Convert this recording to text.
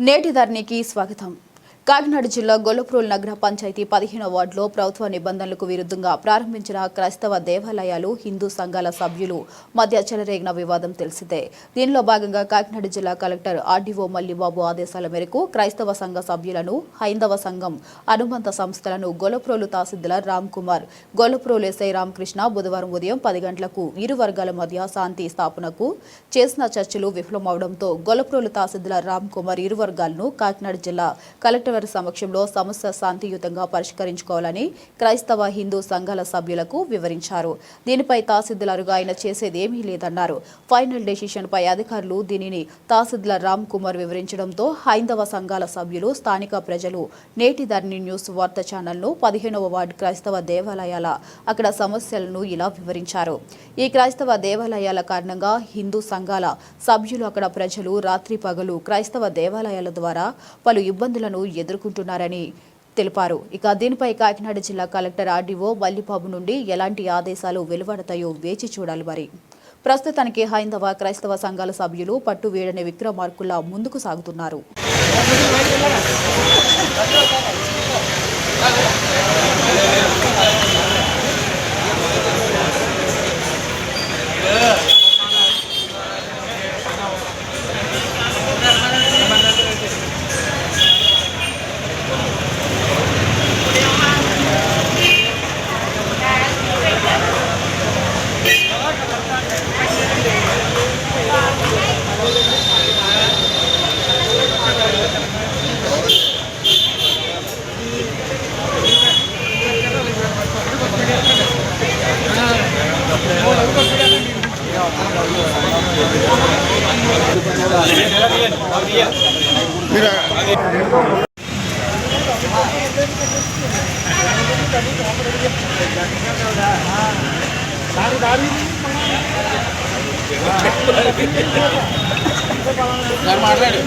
నేటి ధరణికి స్వాగతం. కాకినాడ జిల్లా గొల్లప్రోల్ నగర పంచాయతీ పదిహేనో వార్డులో ప్రభుత్వ నిబంధనలకు విరుద్ధంగా ప్రారంభించిన క్రైస్తవ దేవాలయాలు హిందూ సంఘాల సభ్యులు మధ్య చెలరేగిన వివాదం తెలిసిందే. దీనిలో భాగంగా కాకినాడ జిల్లా కలెక్టర్ ఆర్డీఓ మల్లిబాబు ఆదేశాల మేరకు క్రైస్తవ సంఘ సభ్యులను హైందవ సంఘం అనుబంధ సంస్థలను గొల్లప్రోలు తహసీల్దార్ రామ్ కుమార్ గొల్లప్రోలు ఎస్ఐ రామకృష్ణ బుధవారం ఉదయం పది గంటలకు ఇరు వర్గాల మధ్య శాంతి స్థాపనకు చేసిన చర్చలు విఫలమవడంతో గొల్లప్రోలు తహసీల్దార్ రామ్ కుమార్ ఇరు వర్గాలను కాకినాడ జిల్లా కలెక్టర్ వారి సమక్షంలో సమస్య శాంతియుతంగా పరిష్కరించుకోవాలని క్రైస్తవ హిందూ సంఘాల సభ్యులకు వివరించారు. దీనిపై తహసీల్దారుగా ఆయన చేసేదేమీ లేదన్నారు. ఫైనల్ డెసిషన్ పై అధికారులు దీనిని తహసీల్దార్ రామ్ కుమార్ వివరించడంతో హైందవ సంఘాల సభ్యులు స్థానిక ప్రజలు నేటి ధర్ని న్యూస్ వార్తా ఛానల్ను పదిహేనవ వార్డు క్రైస్తవ దేవాలయాల అక్కడ సమస్యలను ఇలా వివరించారు. ఈ క్రైస్తవ దేవాలయాల కారణంగా హిందూ సంఘాల సభ్యులు అక్కడ ప్రజలు రాత్రి పగలు క్రైస్తవ దేవాలయాల ద్వారా పలు ఇబ్బందులను ఎదుర్కొంటున్నారని తెలిపారు. ఇక దీనిపై కాకినాడ జిల్లా కలెక్టర్ ఆర్డీఓ వల్లిబాబు నుండి ఎలాంటి ఆదేశాలు వెలువడతాయో వేచి చూడాలి మరి. ప్రస్తుతానికి హైందవ క్రైస్తవ సంఘాల సభ్యులు పట్టు వీడని విక్రమార్కుల ముందుకు సాగుతున్నారు. మాట్లాడు.